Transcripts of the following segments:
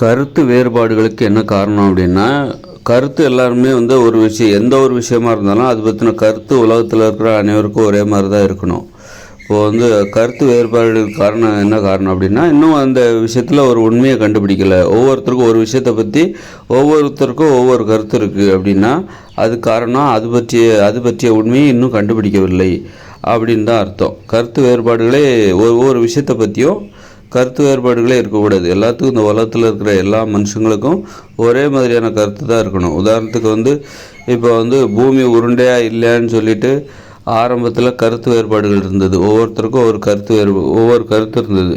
கருத்து வேறுபாடுகளுக்கு என்ன காரணம் அப்படின்னா கருத்து எல்லாருமே வந்து ஒரு விஷயம் எந்த ஒரு விஷயமா இருந்தாலும் அது பற்றின கருத்து உலகத்தில் இருக்கிற அனைவருக்கும் ஒரே மாதிரி தான் இருக்கணும். இப்போ வந்து கருத்து வேறுபாடுகளுக்கு காரணம் என்ன காரணம் அப்படின்னா இன்னும் அந்த விஷயத்தில் ஒரு உண்மையை கண்டுபிடிக்கல. ஒவ்வொருத்தருக்கும் ஒரு விஷயத்தை பற்றி ஒவ்வொருத்தருக்கும் ஒவ்வொரு கருத்து இருக்குது அப்படின்னா அது காரணம் அது பற்றிய அது பற்றிய உண்மையை இன்னும் கண்டுபிடிக்கவில்லை அப்படின்னு தான் அர்த்தம். கருத்து வேறுபாடுகளே ஒவ்வொரு விஷயத்தை பற்றியும் கருத்து வேறுபாடுகளே இருக்கக்கூடாது. எல்லாத்துக்கும் இந்த உலகத்தில் இருக்கிற எல்லா மனுஷங்களுக்கும் ஒரே மாதிரியான கருத்து தான் இருக்கணும். உதாரணத்துக்கு வந்து இப்போ வந்து பூமி உருண்டையாக இல்லைன்னு சொல்லிட்டு ஆரம்பத்தில் கருத்து வேறுபாடுகள் இருந்தது. ஒவ்வொருத்தருக்கும் ஒரு கருத்து வேறு ஒவ்வொரு கருத்து இருந்தது.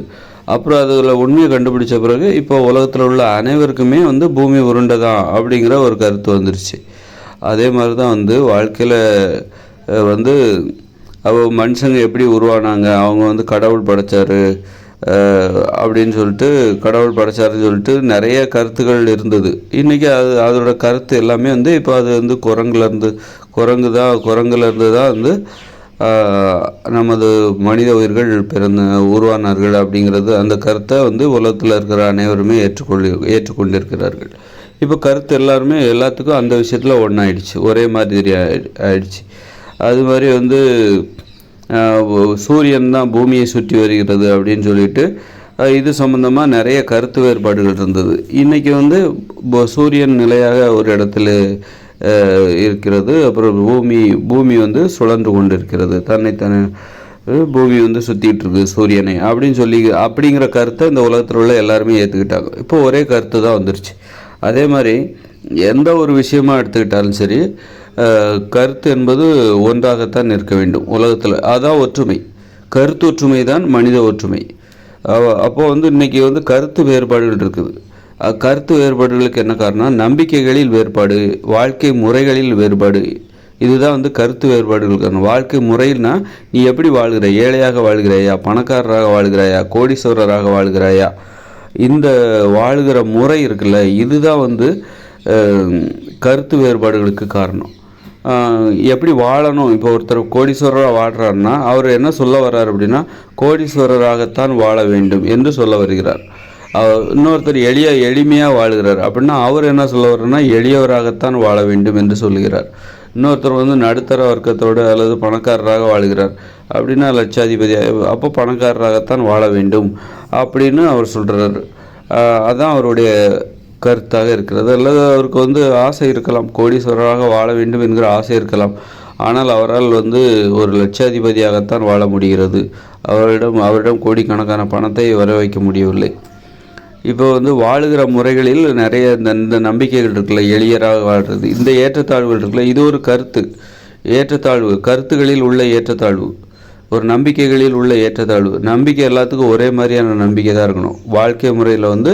அப்புறம் அதில் உண்மையை கண்டுபிடிச்ச பிறகு இப்போ உலகத்தில் உள்ள அனைவருக்குமே வந்து பூமி உருண்டை தான் அப்படிங்கிற ஒரு கருத்து வந்துருச்சு. அதே மாதிரி தான் வந்து வாழ்க்கையில் வந்து அவ மனுஷங்க எப்படி உருவானாங்க? அவங்க வந்து கடவுள் படைச்சாரு. அப்படின்னு சொல்லிட்டு கடவுள் படைச்சாருன்னு சொல்லிட்டு நிறைய கருத்துக்கள் இருந்தது. இன்றைக்கி அது அதோட கருத்து எல்லாமே வந்து இப்போ அது வந்து குரங்குலேருந்து குரங்கு தான் குரங்குலேருந்து தான் வந்து நமது மனித உயிர்கள் பிறந்த உருவானார்கள் அப்படிங்கிறது அந்த கருத்தை வந்து உலகத்தில் இருக்கிற அனைவருமே ஏற்றுக்கொள்ளி ஏற்றுக்கொண்டிருக்கிறார்கள். இப்போ கருத்து எல்லாருமே எல்லாத்துக்கும் அந்த விஷயத்தில் ஒன்றாயிடுச்சு ஒரே மாதிரி ஆயிடுச்சு. அது மாதிரி வந்து சூரியன் தான் பூமியை சுற்றி வருகிறது அப்படின்னு சொல்லிட்டு இது சம்மந்தமாக நிறைய கருத்து வேறுபாடுகள் இருந்தது. இன்றைக்கி வந்து சூரியன் நிலையாக ஒரு இடத்துல இருக்கிறது. அப்புறம் பூமி பூமி வந்து சுழன்று கொண்டு இருக்கிறது தன்னைத்தானே பூமி வந்து சுற்றிட்டு இருக்குது சூரியனை அப்படின்னு சொல்லி அப்படிங்கிற கருத்தை இந்த உலகத்தில் உள்ள எல்லாருமே ஏற்றுக்கிட்டாங்க இப்போ ஒரே கருத்து தான் வந்துருச்சு. அதே மாதிரி எந்த ஒரு விஷயமா எடுத்துக்கிட்டாலும் சரி கருத்து என்பது ஒன்றாகத்தான் இருக்க வேண்டும் உலகத்தில். அதான் ஒற்றுமை. கருத்து ஒற்றுமை தான் மனித ஒற்றுமை. அப்போ வந்து இன்னைக்கு வந்து கருத்து வேறுபாடுகள் இருக்குது. கருத்து வேறுபாடுகளுக்கு என்ன காரணம் நம்பிக்கைகளில் வேறுபாடு வாழ்க்கை முறைகளில் வேறுபாடு. இதுதான் வந்து கருத்து வேறுபாடுகள் காரணம். வாழ்க்கை முறையில்னா நீ எப்படி வாழ்கிற ஏழையாக வாழ்கிறாயா? பணக்காரராக வாழ்கிறாயா? கோடீஸ்வரராக வாழ்கிறாயா? இந்த வாழுகிற முறை இருக்குல்ல இதுதான் வந்து கருத்து வேறுபாடுகளுக்கு காரணம். எப்படி வாழணும்? இப்போ ஒருத்தர் கோடீஸ்வரராக வாழ்கிறாருன்னா அவர் என்ன சொல்ல வர்றார் அப்படின்னா கோடீஸ்வரராகத்தான் வாழ வேண்டும் என்று சொல்ல வருகிறார். அவர் இன்னொருத்தர் எளிய எளிமையாக வாழ்கிறார். அப்படின்னா அவர் என்ன சொல்ல வர்றாருன்னா எளியவராகத்தான் வாழ வேண்டும் என்று சொல்லுகிறார். இன்னொருத்தர் வந்து நடுத்தர வர்க்கத்தோடு அல்லது பணக்காரராக வாழ்கிறார். அப்படின்னா லட்சாதிபதி அப்போ பணக்காரராகத்தான் வாழ வேண்டும் அப்படின்னு அவர் சொல்கிறார் அதுதான் அவருடைய கருத்தாக இருக்கிறது. அல்லது அவருக்கு வந்து ஆசை இருக்கலாம். கோடீஸ்வரராக வாழ வேண்டும் என்கிற ஆசை இருக்கலாம். ஆனால் அவரால் வந்து ஒரு லட்சாதிபதியாகத்தான் வாழ முடிகிறது. அவரிடம் அவரிடம் கோடிக்கணக்கான பணத்தை வர வைக்க முடியவில்லை. இப்போ வந்து வாழுகிற முறைகளில் நிறைய இந்த இந்த நம்பிக்கைகள் இருக்குல்ல. எளியராக வாழ்கிறது இந்த ஏற்றத்தாழ்வுகள் இருக்குல்ல. இது ஒரு கருத்து. ஏற்றத்தாழ்வு. கருத்துகளில் உள்ள ஏற்றத்தாழ்வு. ஒரு நம்பிக்கைகளில் உள்ள ஏற்றத்தாழ்வு. நம்பிக்கை எல்லாத்துக்கும் ஒரே மாதிரியான நம்பிக்கை தான் இருக்கணும். வாழ்க்கை முறையில் வந்து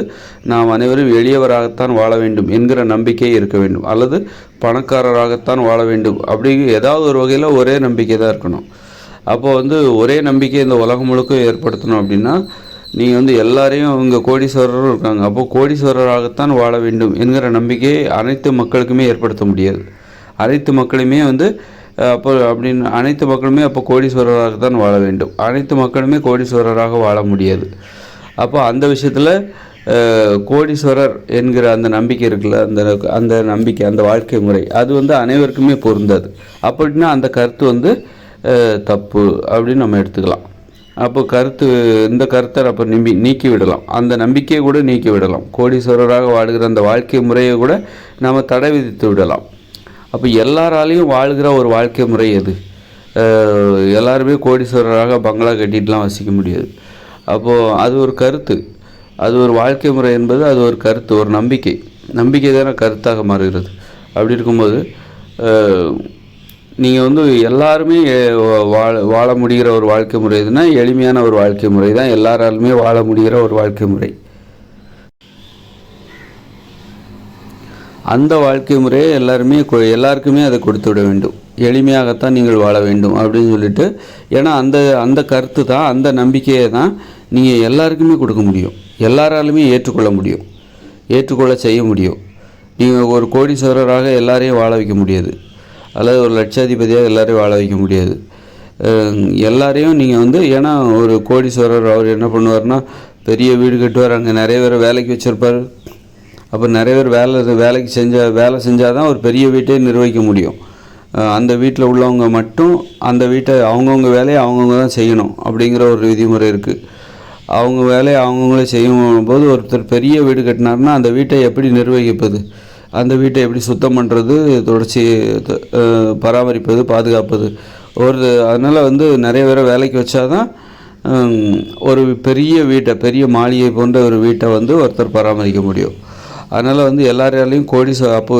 நாம் அனைவரும் எளியவராகத்தான் வாழ வேண்டும் என்கிற நம்பிக்கை இருக்க வேண்டும். அல்லது பணக்காரராகத்தான் வாழ வேண்டும். அப்படி ஏதாவது ஒரு வகையில் ஒரே நம்பிக்கை தான் இருக்கணும். அப்போ வந்து ஒரே நம்பிக்கை இந்த உலகம் முழுக்க ஏற்படுத்தணும் அப்படின்னா நீங்கள் வந்து எல்லாரையும் அவங்க கோடீஸ்வரரும் இருக்காங்க. அப்போது கோடீஸ்வரராகத்தான் வாழ வேண்டும் என்கிற நம்பிக்கையை அனைத்து மக்களுக்குமே ஏற்படுத்த முடியாது. அனைத்து மக்களுமே வந்து அப்போ அப்படின்னு அனைத்து மக்களுமே அப்போ கோடீஸ்வரராகத்தான் வாழ வேண்டும். அனைத்து மக்களுமே கோடீஸ்வரராக வாழ முடியாது. அப்போ அந்த விஷயத்தில் கோடீஸ்வரர் என்கிற அந்த நம்பிக்கை இருக்குல்ல அந்த அந்த நம்பிக்கை அந்த வாழ்க்கை முறை அது வந்து அனைவருக்குமே பொருந்தாது. அப்படின்னா அந்த கருத்து வந்து தப்பு அப்படின்னு நம்ம எடுத்துக்கலாம். அப்போ கருத்து இந்த கருத்தை அப்போ நிம்பி நீக்கி விடலாம். அந்த நம்பிக்கையை கூட நீக்கி விடலாம். கோடீஸ்வரராக வாழ்கிற அந்த வாழ்க்கை முறையை கூட நம்ம தடை விதித்து விடலாம். அப்போ எல்லாராலையும் வாழ்கிற ஒரு வாழ்க்கை முறை எது? எல்லாருமே கோடீஸ்வரராக பங்களா கட்டிட்டுலாம் வசிக்க முடியாது. அப்போது அது ஒரு கருத்து. அது ஒரு வாழ்க்கை முறை என்பது அது ஒரு கருத்து ஒரு நம்பிக்கை. நம்பிக்கை தானே கருத்தாக மாறுகிறது. அப்படி இருக்கும்போது நீங்கள் வந்து எல்லாருமே வாழ வாழ முடிகிற ஒரு வாழ்க்கை முறை எதுனா எளிமையான ஒரு வாழ்க்கை முறை தான். எல்லாராலுமே வாழ முடிகிற ஒரு வாழ்க்கை முறை. அந்த வாழ்க்கை முறையை எல்லாருமே கொ- எல்லாருக்குமே அதை கொடுத்து விட வேண்டும். எளிமையாகத்தான் நீங்கள் வாழ வேண்டும் அப்படின்னு சொல்லிட்டு ஏன்னா அந்த அந்த கருத்து தான் அந்த நம்பிக்கையை தான் நீங்கள் எல்லாருக்குமே கொடுக்க முடியும். எல்லாராலுமே ஏற்றுக்கொள்ள முடியும். ஏற்றுக்கொள்ள செய்ய முடியும். நீங்கள் ஒரு கோடீஸ்வரராக எல்லாரையும் வாழ வைக்க முடியாது. அல்லது ஒரு லட்சாதிபதியாக எல்லாரையும் வாழ வைக்க முடியாது. எல்லாரையும் நீங்கள் வந்து ஏன்னா ஒரு கோடீஸ்வரர் அவர் என்ன பண்ணுவார்னா பெரிய வீடு கட்டுவார் அங்கே நிறைய பேர் வேலைக்கு வச்சுருப்பார். அப்போ நிறைய பேர் வேலை வேலைக்கு செஞ்ச வேலை செஞ்சால் தான் ஒரு பெரிய வீட்டை நிர்வகிக்க முடியும். அந்த வீட்டில் உள்ளவங்க மட்டும் அந்த வீட்டை அவங்கவுங்க வேலையை அவங்கவுங்க தான் செய்யணும் அப்படிங்கிற ஒரு விதிமுறை இருக்குது அவங்க வேலையை அவங்கவுங்களே செய்யும் போது ஒருத்தர் பெரிய வீடு கட்டினாருன்னா அந்த வீட்டை எப்படி நிர்வகிப்பது? அந்த வீட்டை எப்படி சுத்தம் பண்ணுறது தொடர்ச்சி பராமரிப்பது பாதுகாப்பது. ஒரு அதனால் வந்து நிறைய பேரை வேலைக்கு வச்சாதான் ஒரு பெரிய வீட்டை பெரிய மாளிகை போன்ற ஒரு வீட்டை வந்து ஒருத்தர் பராமரிக்க முடியும். அதனால் வந்து எல்லாராலையும் கோடி ச- அப்போ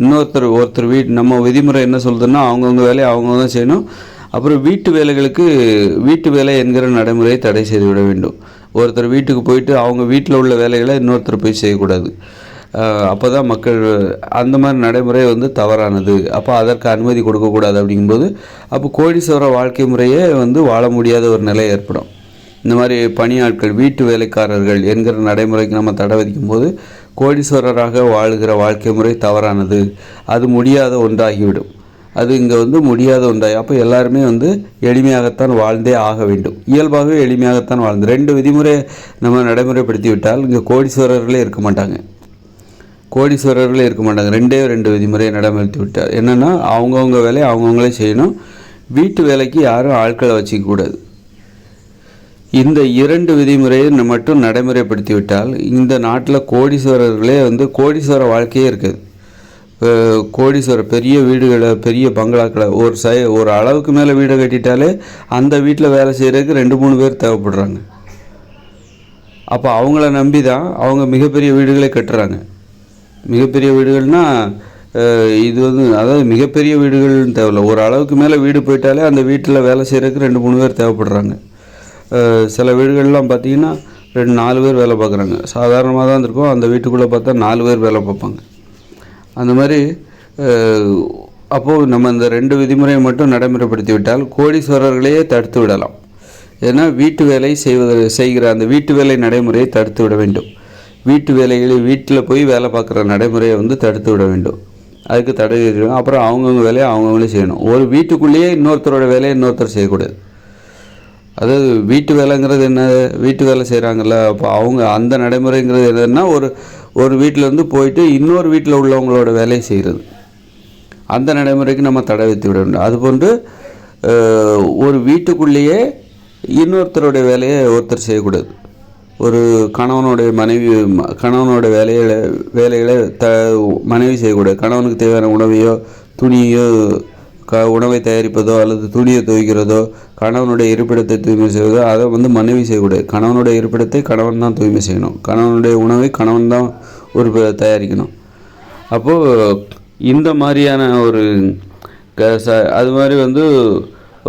இன்னொருத்தர் ஒருத்தர் வீட் நம்ம விதிமுறை என்ன சொல்கிறதுன்னா அவங்கவுங்க வேலையை அவங்கவுங்க தான் செய்யணும். அப்புறம் வீட்டு வேலைகளுக்கு வீட்டு வேலை என்கிற நடைமுறையை தடை செய்து விட வேண்டும். ஒருத்தர் வீட்டுக்கு போயிட்டு அவங்க வீட்டில் உள்ள வேலைகளை இன்னொருத்தர் போய் செய்யக்கூடாது. அப்போ தான் மக்கள் அந்த மாதிரி நடைமுறை வந்து தவறானது. அப்போ அதற்கு அனுமதி கொடுக்கக்கூடாது அப்படிங்கும்போது அப்போ கோடீஸ்வர வாழ்க்கை முறையே வந்து வாழ முடியாத ஒரு நிலை ஏற்படும். இந்த மாதிரி பணியாட்கள் வீட்டு வேலைக்காரர்கள் என்கிற நடைமுறைக்கு நம்ம தடை விதிக்கும் போது கோடீஸ்வரராக வாழுகிற வாழ்க்கை முறை தவறானது. அது முடியாத ஒன்றாகிவிடும். அது இங்கே வந்து முடியாத ஒன்றாகி அப்போ எல்லாருமே வந்து எளிமையாகத்தான் வாழ்ந்தே ஆக வேண்டும். இயல்பாகவே எளிமையாகத்தான் வாழ்ந்து. ரெண்டு விதிமுறை நம்ம நடைமுறைப்படுத்தி விட்டால் இங்கே கோடீஸ்வரர்களே இருக்க மாட்டாங்க. கோடீஸ்வரர்களே இருக்க மாட்டாங்க. ரெண்டே ரெண்டு விதிமுறையை நடைமுறைத்து விட்டார் என்னென்னா அவங்கவுங்க வேலையை அவங்கவுங்களே செய்யணும். வீட்டு வேலைக்கு யாரும் ஆட்களை வச்சுக்க கூடாது இந்த இரண்டு விதிமுறையை மட்டும் நடைமுறைப்படுத்திவிட்டால் இந்த நாட்டில் கோடீஸ்வரர்களே வந்து கோடீஸ்வர வாழ்க்கையே இருக்குது. அஹ் கோடீஸ்வரர் பெரிய வீடுகளை பெரிய பங்களாக்களை ஒரு சை ஒரு அளவுக்கு மேலே வீடை கட்டிட்டாலே அந்த வீட்டில் வேலை செய்கிறதுக்கு ரெண்டு மூணு பேர் தேவைப்படுறாங்க. அப்போ அவங்கள நம்பி தான் அவங்க மிகப்பெரிய வீடுகளை கட்டுறாங்க. மிகப்பெரிய வீடுகள்னா இது வந்து அதாவது மிகப்பெரிய வீடுகள்னு தேவையில்ல. ஒரு அளவுக்கு மேலே வீடு போயிட்டாலே அந்த வீட்டில் வேலை செய்கிறதுக்கு ரெண்டு மூணு பேர் தேவைப்படுறாங்க. சில வீடுகள்லாம் பார்த்தீங்கன்னா ரெண்டு நாலு பேர் வேலை பார்க்குறாங்க. சாதாரணமாக தான் இருக்கும் அந்த வீட்டுக்குள்ளே பார்த்தா நாலு பேர் வேலை பார்ப்பாங்க. அந்த மாதிரி அப்போது நம்ம இந்த ரெண்டு விதிமுறையை மட்டும் நடைமுறைப்படுத்தி விட்டால் கோடீஸ்வரர்களையே தடுத்து விடலாம். ஏன்னா வீட்டு வேலை செய்வது செய்கிற அந்த வீட்டு வேலை நடைமுறையை தடுத்து விட வேண்டும். வீட்டு வேலைகளை வீட்டில் போய் வேலை பார்க்குற நடைமுறையை வந்து தடுத்து விட வேண்டும். அதுக்கு தடை அப்புறம் அவங்கவுங்க வேலையை அவங்கவுங்களே செய்யணும். ஒரு வீட்டுக்குள்ளேயே இன்னொருத்தரோட வேலையை இன்னொருத்தர் செய்யக்கூடாது. அதாவது வீட்டு வேலைங்கிறது என்ன? வீட்டு வேலை செய்கிறாங்கல்ல அப்போ அவங்க அந்த நடைமுறைங்கிறது என்னன்னா ஒரு ஒரு வீட்டிலேருந்து போயிட்டு இன்னொரு வீட்டில் உள்ளவங்களோட வேலையை செய்கிறது அந்த நடைமுறைக்கு நம்ம தடை வைத்து விட வேண்டும். அதுபோன்று ஒரு வீட்டுக்குள்ளேயே இன்னொருத்தருடைய வேலையை ஒருத்தர் செய்யக்கூடாது. ஒரு கணவனுடைய மனைவி கணவனோட வேலைகளை வேலைகளை த மனைவி செய்யக்கூடாது. கணவனுக்கு தேவையான உணவையோ துணியோ க உணவை தயாரிப்பதோ அல்லது துணியை துவைக்கிறதோ கணவனுடைய இருப்பிடத்தை தூய்மை செய்வதோ அதை வந்து மனைவி செய்யக்கூடாது. கணவனுடைய இருப்பிடத்தை கணவன் தான் தூய்மை செய்யணும். கணவனுடைய உணவை கணவன் தான் ஒரு தயாரிக்கணும். அப்போது இந்த மாதிரியான ஒரு க ச அது மாதிரி வந்து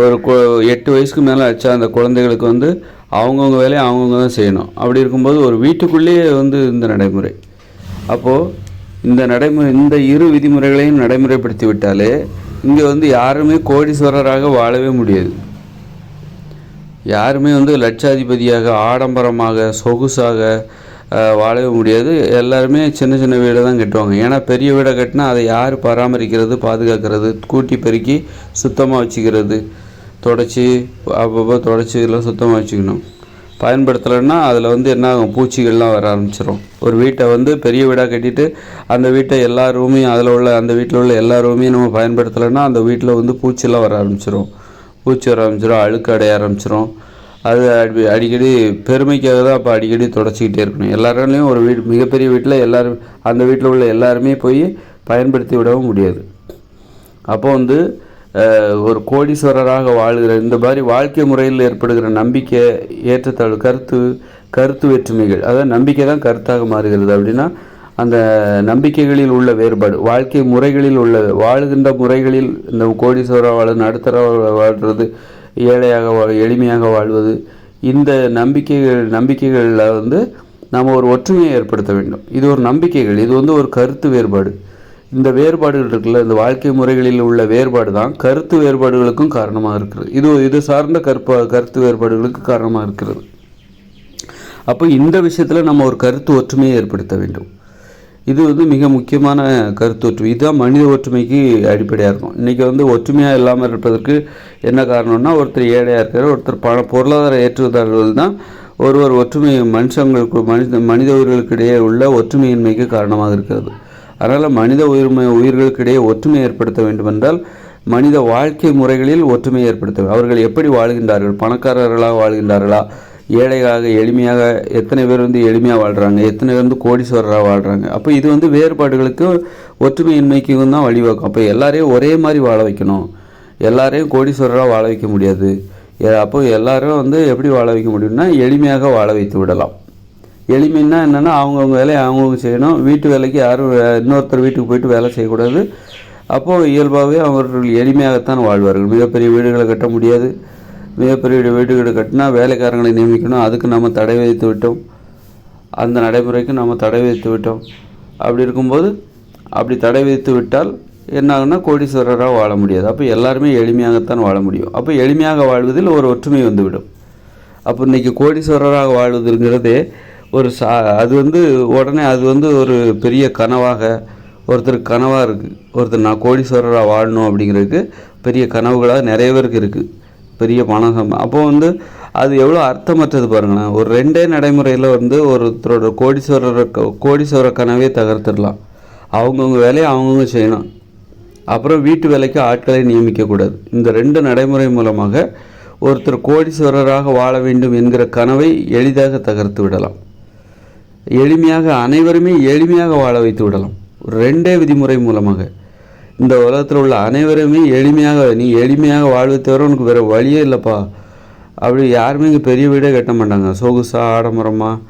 ஒரு எட்டு வயசுக்கு மேலே ஆச்சா அந்த குழந்தைகளுக்கு வந்து அவங்கவுங்க வேலையை அவங்கவுங்க தான் செய்யணும். அப்படி இருக்கும்போது ஒரு வீட்டுக்குள்ளேயே வந்து இந்த நடைமுறை. அப்போது இந்த நடைமுறை இந்த இரு விதிமுறைகளையும் நடைமுறைப்படுத்தி விட்டாலே இங்கே வந்து யாருமே கோடீஸ்வரராக வாழவே முடியாது. யாருமே வந்து லட்சாதிபதியாக ஆடம்பரமாக சொகுசாக வாழவே முடியாது. எல்லாருமே சின்ன சின்ன வீடை தான் கட்டுவாங்க. ஏன்னா பெரிய வீடை கட்டினா அதை யார் பராமரிக்கிறது பாதுகாக்கிறது? கூட்டி பெருக்கி சுத்தமாக வச்சுக்கிறது. தொடச்சி அப்பப்போ தொடச்சி எல்லாம் சுத்தமாக வச்சுக்கணும். பயன்படுத்தலைன்னா அதில் வந்து என்ன ஆகும்? பூச்சிகள்லாம் வர ஆரம்பிச்சிடும் ஒரு வீட்டை வந்து பெரிய வீடாக கட்டிட்டு அந்த வீட்டை எல்லா ரூமையும் அதில் உள்ள அந்த வீட்டில் உள்ள எல்லா ரூமையும் நம்ம பயன்படுத்தலைன்னா அந்த வீட்டில் வந்து பூச்சிலாம் வர ஆரம்பிச்சிடும் பூச்சி வர ஆரம்பிச்சிடும் அழுக்கு அடைய ஆரம்பிச்சிடும் அது அடி அடிக்கடி பெருமைக்காக தான் அப்போ அடிக்கடி தொடச்சிக்கிட்டே இருக்கணும். எல்லாராலையும் ஒரு வீடு மிகப்பெரிய வீட்டில் எல்லோரும் அந்த வீட்டில் உள்ள எல்லாருமே போய் பயன்படுத்தி விடவும் முடியாது. அப்போ வந்து ஒரு கோடீஸ்வரராக வாழ்கிற இந்த மாதிரி வாழ்க்கை முறையில் ஏற்படுகிற நம்பிக்கை ஏற்றத்தாழ்வு கருத்து கருத்து வேற்றுமைகள் அதாவது நம்பிக்கை தான் கருத்தாக மாறுகிறது அப்படின்னா அந்த நம்பிக்கைகளில் உள்ள வேறுபாடு வாழ்க்கை முறைகளில் உள்ள வாழுகின்ற முறைகளில் இந்த கோடீஸ்வர வாழ நடுத்தர வாழ்கிறது ஏழையாக எளிமையாக வாழ்வது இந்த நம்பிக்கைகள் நம்பிக்கைகளில் வந்து நாம் ஒரு ஒற்றுமையை ஏற்படுத்த வேண்டும். இது ஒரு நம்பிக்கைகள் இது வந்து ஒரு கருத்து வேறுபாடு. இந்த வேறுபாடுகள் இருக்குல்ல இந்த வாழ்க்கை முறைகளில் உள்ள வேறுபாடு தான் கருத்து வேறுபாடுகளுக்கும் காரணமாக இருக்கிறது. இது இது சார்ந்த கற்ப கருத்து வேறுபாடுகளுக்கு காரணமாக இருக்கிறது. அப்போ இந்த விஷயத்தில் நம்ம ஒரு கருத்து ஒற்றுமையை ஏற்படுத்த வேண்டும். இது வந்து மிக முக்கியமான கருத்து ஒற்றுமை. இதுதான் மனித ஒற்றுமைக்கு அடிப்படையாக இருக்கும். இன்றைக்கி வந்து ஒற்றுமையாக இல்லாமல் இருப்பதற்கு என்ன காரணம்னா ஒருத்தர் ஏழையாக இருக்கிறார் ஒருத்தர் பண பொருளாதார ஏற்றுவதார்கள் தான் ஒருவர் ஒற்றுமை மனுஷங்களுக்கு மனித மனித உயிர்களுக்கிடையே உள்ள ஒற்றுமையின்மைக்கு காரணமாக இருக்கிறது. அதனால் மனித உயிர்மை உயிர்களுக்கிடையே ஒற்றுமை ஏற்படுத்த வேண்டுமென்றால் மனித வாழ்க்கை முறைகளில் ஒற்றுமை ஏற்படுத்த அவர்கள் எப்படி வாழ்கின்றார்கள்? பணக்காரர்களாக வாழ்கின்றார்களா? ஏழையாக எளிமையாக எத்தனை பேர் வந்து எளிமையாக வாழ்கிறாங்க எத்தனை பேர் வந்து கோடீஸ்வரராக வாழ்கிறாங்க அப்போ இது வந்து வேறுபாடுகளுக்கு ஒற்றுமையின்மைக்கும் தான் வழிவகுக்கும். அப்போ எல்லாரையும் ஒரே மாதிரி வாழ வைக்கணும். எல்லாரையும் கோடீஸ்வரராக வாழ வைக்க முடியாது. அப்போ எல்லாரும் வந்து எப்படி வாழ வைக்க முடியும்னா எளிமையாக வாழ வைத்து விடலாம். எளிமைன்னா என்னென்னா அவங்கவுங்க வேலையை அவங்கவுங்க செய்யணும். வீட்டு வேலைக்கு யாரும் இன்னொருத்தர் வீட்டுக்கு போயிட்டு வேலை செய்யக்கூடாது. அப்போது இயல்பாகவே அவர்கள் எளிமையாகத்தான் வாழ்வார்கள். மிகப்பெரிய வீடுகளை கட்ட முடியாது. மிகப்பெரிய வீடுகளை கட்டினா வேலைக்காரங்களை நியமிக்கணும். அதுக்கு நம்ம தடை விதித்து விட்டோம். அந்த நடைமுறைக்கு நம்ம தடை விதித்து விட்டோம். அப்படி இருக்கும்போது அப்படி தடை விதித்து விட்டால் என்ன ஆகுன்னா கோடீஸ்வரராக வாழ முடியாது. அப்போ எல்லாருமே எளிமையாகத்தான் வாழ முடியும். அப்போ எளிமையாக வாழ்வதில் ஒரு ஒற்றுமை வந்துவிடும். அப்போ இன்றைக்கி கோடீஸ்வரராக வாழ்வதுங்கிறதே ஒரு சா அது வந்து உடனே அது வந்து ஒரு பெரிய கனவாக ஒருத்தர் கனவாக இருக்குது ஒருத்தர் நான் கோடீஸ்வரராக வாழணும் அப்படிங்கிறதுக்கு பெரிய கனவுகளாக நிறைய பேருக்கு இருக்குது பெரிய பணம் சம்பா வந்து அது எவ்வளோ அர்த்தமற்றது பாருங்களேன். ஒரு ரெண்டே நடைமுறையில் வந்து ஒருத்தரோட கோடீஸ்வரர் க- கோடீஸ்வர கனவே தகர்த்துடலாம். அவங்கவுங்க வேலையை அவங்கவுங்க செய்யணும். அப்புறம் வீட்டு வேலைக்கு ஆட்களை நியமிக்கக்கூடாது இந்த ரெண்டு நடைமுறை மூலமாக ஒருத்தர் கோடீஸ்வரராக வாழ வேண்டும் என்கிற கனவை எளிதாக தகர்த்து விடலாம். எளிமையாக அனைவருமே எளிமையாக வாழ வைத்து விடலாம். ரெண்டே விதிமுறை மூலமாக. இந்த உலகத்தில் உள்ள அனைவருமே எளிமையாக நீ எளிமையாக வாழ்வை தவிர உனக்கு வேறு வழியே இல்லைப்பா. அப்படி யாருமே இங்கே பெரிய வீடே கட்ட மாட்டாங்க. சொகுசாக ஆடம்பரமாக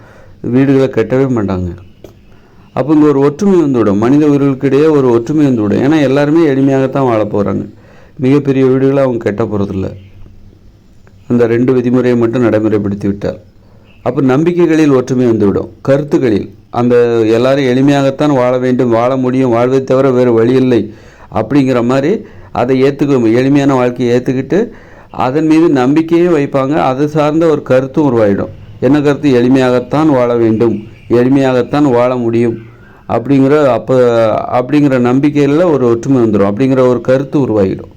வீடுகளை கட்டவே மாட்டாங்க. அப்போ இங்கே ஒரு ஒற்றுமை வந்துவிடும் மனித உயிர்களுக்கிடையே ஒரு ஒற்றுமை வந்துவிடும் ஏன்னா எல்லாருமே எளிமையாகத்தான் வாழ போகிறாங்க மிகப்பெரிய வீடுகளை அவங்க கட்ட போகிறதில்ல அந்த ரெண்டு விதிமுறையை மட்டும் நடைமுறைப்படுத்தி விட்டார். அப்போ நம்பிக்கைகளில் ஒற்றுமை வந்துவிடும் கருத்துக்களில். அந்த எல்லாரும் எளிமையாகத்தான் வாழ வேண்டும். வாழ முடியும். வாழ்வை தவிர வேறு வழி இல்லை. அப்படிங்கிற மாதிரி அதை ஏற்றுக்க எளிமையான வாழ்க்கையை ஏற்றுக்கிட்டு அதன் மீது நம்பிக்கையும் வைப்பாங்க. அது சார்ந்த ஒரு கருத்தும் உருவாயிடும். என்ன கருத்து? எளிமையாகத்தான் வாழ வேண்டும். எளிமையாகத்தான் வாழ முடியும். அப்படிங்கிற அப்போ அப்படிங்கிற நம்பிக்கையில் ஒரு ஒற்றுமை வந்துடும் அப்படிங்கிற ஒரு கருத்து உருவாகிடும்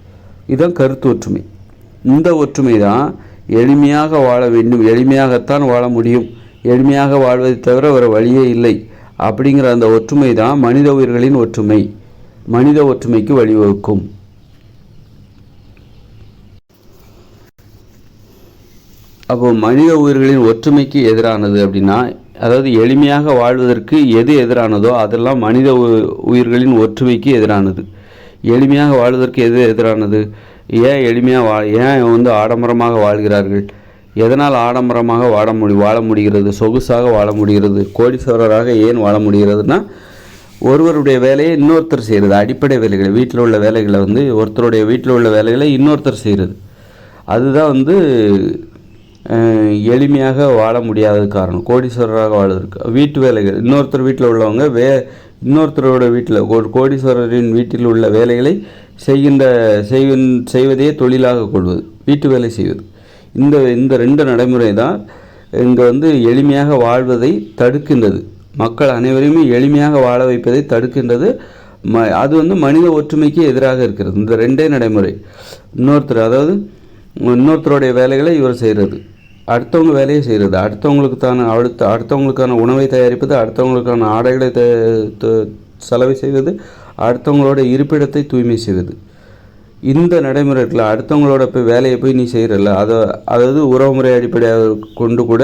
இதுதான் கருத்து ஒற்றுமை. இந்த ஒற்றுமை தான் எளிமையாக வாழ வேண்டும். எளிமையாகத்தான் வாழ முடியும். எளிமையாக வாழ்வதை தவிர வேறு வழியே இல்லை. அப்படிங்கிற அந்த ஒற்றுமை தான் மனித உயிர்களின் ஒற்றுமை. மனித ஒற்றுமைக்கு வழிவகுக்கும். அப்போ மனித உயிர்களின் ஒற்றுமைக்கு எதிரானது அப்படின்னா அதாவது எளிமையாக வாழ்வதற்கு எது எதிரானதோ அதெல்லாம் மனித உ- உயிர்களின் ஒற்றுமைக்கு எதிரானது. எளிமையாக வாழ்வதற்கு எது எதிரானது? ஏன் எளிமையாக வா ஏன் வந்து ஆடம்பரமாக வாழ்கிறார்கள்? எதனால் ஆடம்பரமாக வாழ முடி வாழ முடிகிறது? சொகுசாக வாழ முடிகிறது? கோடீஸ்வரராக ஏன் வாழ முடிகிறதுனா ஒருவருடைய வேலையை இன்னொருத்தர் செய்கிறது அடிப்படை வேலைகளை வீட்டில் உள்ள வேலைகளை வந்து ஒருத்தருடைய வீட்டில் உள்ள வேலைகளை இன்னொருத்தர் செய்கிறது அதுதான் வந்து எளிமையாக வாழ முடியாத காரணம். கோடீஸ்வரராக வாழ்வதற்கு. வீட்டு வேலைகள். இன்னொருத்தர் வீட்டில் உள்ளவங்க வே இன்னொருத்தரோட வீட்டில் ஒரு கோடீஸ்வரரின் வீட்டில் உள்ள வேலைகளை செய்கின்ற செய்வன் செய்வதையே தொழிலாக கொள்வது. வீட்டு வேலை செய்வது. இந்த இந்த ரெண்டு நடைமுறை தான் இங்கே வந்து எளிமையாக வாழ்வதை தடுக்கின்றது. மக்கள் அனைவரையுமே எளிமையாக வாழ வைப்பதை தடுக்கின்றது. ம அது வந்து மனித ஒற்றுமைக்கு எதிராக இருக்கிறது. இந்த ரெண்டே நடைமுறை. இன்னொருத்தர் அதாவது இன்னொருத்தருடைய வேலைகளை இவர் செய்கிறது அடுத்தவங்க வேலையை செய்கிறது அடுத்தவங்களுக்கு தான அடுத்த அடுத்தவங்களுக்கான உணவை தயாரிப்பது அடுத்தவங்களுக்கான ஆடைகளை த செலவு செய்வது அடுத்தவங்களோட இருப்பிடத்தை தூய்மை செய்வது. இந்த நடைமுறை இருக்குல்ல அடுத்தவங்களோட போய் வேலையை போய் நீ செய்கிறல்ல அதை அதாவது உறவுமுறை அடிப்படையாக கொண்டு கூட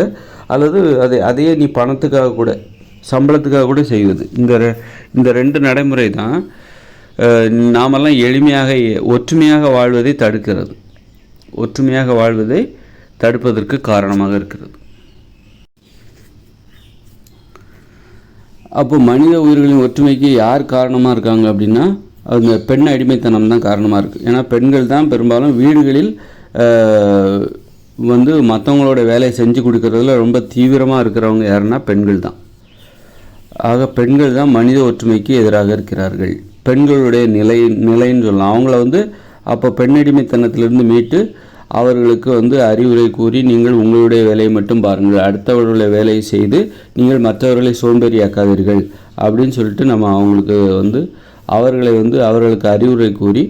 அல்லது அதை அதையே நீ பணத்துக்காக கூட சம்பளத்துக்காக கூட செய்வது. இந்த ரெ- இந்த ரெண்டு நடைமுறை தான் நாமெல்லாம் எளிமையாக ஒற்றுமையாக வாழ்வதை தடுக்கிறது. ஒற்றுமையாக வாழ்வதை தடுப்பதற்கு காரணமாக இருக்கிறது. அப்போ மனித உயிர்களின் ஒற்றுமைக்கு யார் காரணமாக இருக்காங்க அப்படின்னா அந்த பெண் அடிமைத்தனம் தான் காரணமாக இருக்குது ஏன்னா பெண்கள் தான் பெரும்பாலும் வீடுகளில் வந்து மற்றவங்களோட வேலையை செஞ்சு கொடுக்கறதுல ரொம்ப தீவிரமாக இருக்கிறவங்க யாருன்னா பெண்கள் தான். ஆக பெண்கள் தான் மனித ஒற்றுமைக்கு எதிராக இருக்கிறார்கள். பெண்களுடைய நிலை நிலைன்னு சொல்லலாம். அவங்கள வந்து அப்போ பெண்ணடிமைத்தனத்திலிருந்து மீட்டு அவர்களுக்கு வந்து அறிவுரை கூறி நீங்கள் உங்களுடைய வேலையை மட்டும் பாருங்கள். அடுத்தவர்களுடைய வேலையை செய்து நீங்கள் மற்றவர்களை சோம்பேறியாக்காதீர்கள் அப்படின்னு சொல்லிட்டு நம்ம அவங்களுக்கு வந்து அவர்களை வந்து அவர்களுக்கு அறிவுரை கூறி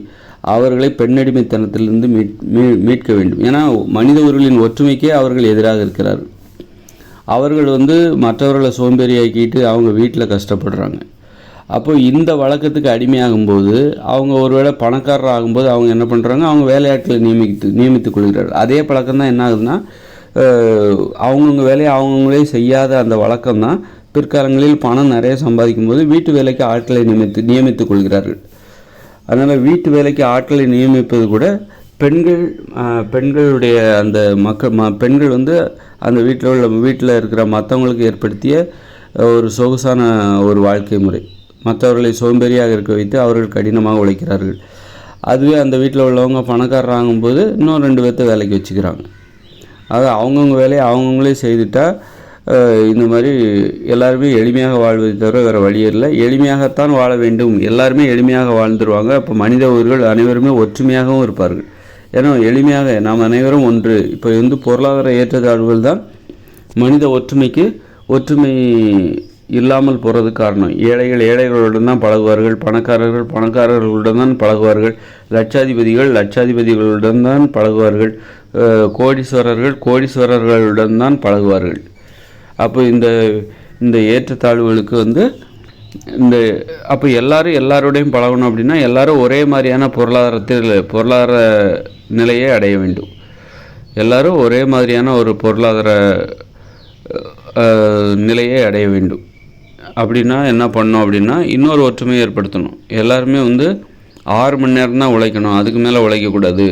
அவர்களை பெண்ணடிமைத்தனத்திலிருந்து மீட் மீ மீட்க வேண்டும். ஏன்னா மனித உயிர்களின் ஒற்றுமைக்கே அவர்கள் எதிராக இருக்கிறார்கள். அவர்கள் வந்து மற்றவர்களை சோம்பேறியாக்கிட்டு அவங்க வீட்டில் கஷ்டப்படுறாங்க. அப்போ இந்த வழக்கத்துக்கு அடிமையாகும்போது அவங்க ஒருவேளை பணக்காரர் ஆகும்போது அவங்க என்ன பண்ணுறாங்க அவங்க வேலையாட்களை நியமித்து நியமித்துக் கொள்கிறார்கள். அதே பழக்கம் தான் என்ன ஆகுதுன்னா அவங்கவுங்க வேலையை அவங்கவுங்களே செய்யாத அந்த வழக்கம் தான் பிற்காலங்களில் பணம் நிறைய சம்பாதிக்கும் போது வீட்டு வேலைக்கு ஆட்களை நியமித்து நியமித்துக் கொள்கிறார்கள். அதனால் வீட்டு வேலைக்கு ஆட்களை நியமிப்பது கூட பெண்கள் பெண்களுடைய அந்த மக்கள் ம பெண்கள் வந்து அந்த வீட்டில் உள்ள வீட்டில் இருக்கிற மற்றவங்களுக்கு ஏற்படுத்திய ஒரு சொகுசான ஒரு வாழ்க்கை முறை. மற்றவர்களை சோம்பேறியாக இருக்க வைத்து அவர்கள் கடினமாக உழைக்கிறார்கள். அதுவே அந்த வீட்டில் உள்ளவங்க பணக்காரர் ஆகும்போது இன்னும் ரெண்டு பேர்த்த வேலைக்கு வச்சுக்கிறாங்க. அது அவங்கவுங்க வேலையை அவங்கவுங்களே செய்துட்டால் இந்த மாதிரி எல்லாருமே எளிமையாக வாழ்வதை தவிர வேறு வழி இல்லை. எளிமையாகத்தான் வாழ வேண்டும். எல்லாருமே எளிமையாக வாழ்ந்துருவாங்க. அப்போ மனித உயிர்கள் அனைவருமே ஒற்றுமையாகவும் இருப்பார்கள். ஏன்னா எளிமையாக நாம் அனைவரும் ஒன்று. இப்போ வந்து பொருளாதார ஏற்றத்தாழ்வுகள் தான் மனித ஒற்றுமைக்கு ஒற்றுமை இல்லாமல் போகிறதுக்கு காரணம். ஏழைகள் ஏழைகளுடன் தான் பழகுவார்கள் பணக்காரர்கள் பணக்காரர்களுடன் தான் பழகுவார்கள் லட்சாதிபதிகள் லட்சாதிபதிகளுடன் தான் பழகுவார்கள் கோடீஸ்வரர்கள் கோடீஸ்வரர்களுடன் தான் பழகுவார்கள். அப்போ இந்த இந்த ஏற்றத்தாழ்வுகளுக்கு வந்து இந்த அப்போ எல்லாரும் எல்லாரோடையும் பழகணும் அப்படின்னா எல்லாரும் ஒரே மாதிரியான பொருளாதாரத்தில் பொருளாதார நிலையை அடைய வேண்டும். எல்லாரும் ஒரே மாதிரியான ஒரு பொருளாதார நிலையை அடைய வேண்டும். அப்படின்னா என்ன பண்ணணும் அப்படின்னா இன்னொரு ஒற்றுமையை ஏற்படுத்தணும். எல்லாருமே வந்து ஆறு மணி நேரம் தான் உழைக்கணும் அதுக்கு மேலே உழைக்கக்கூடாது.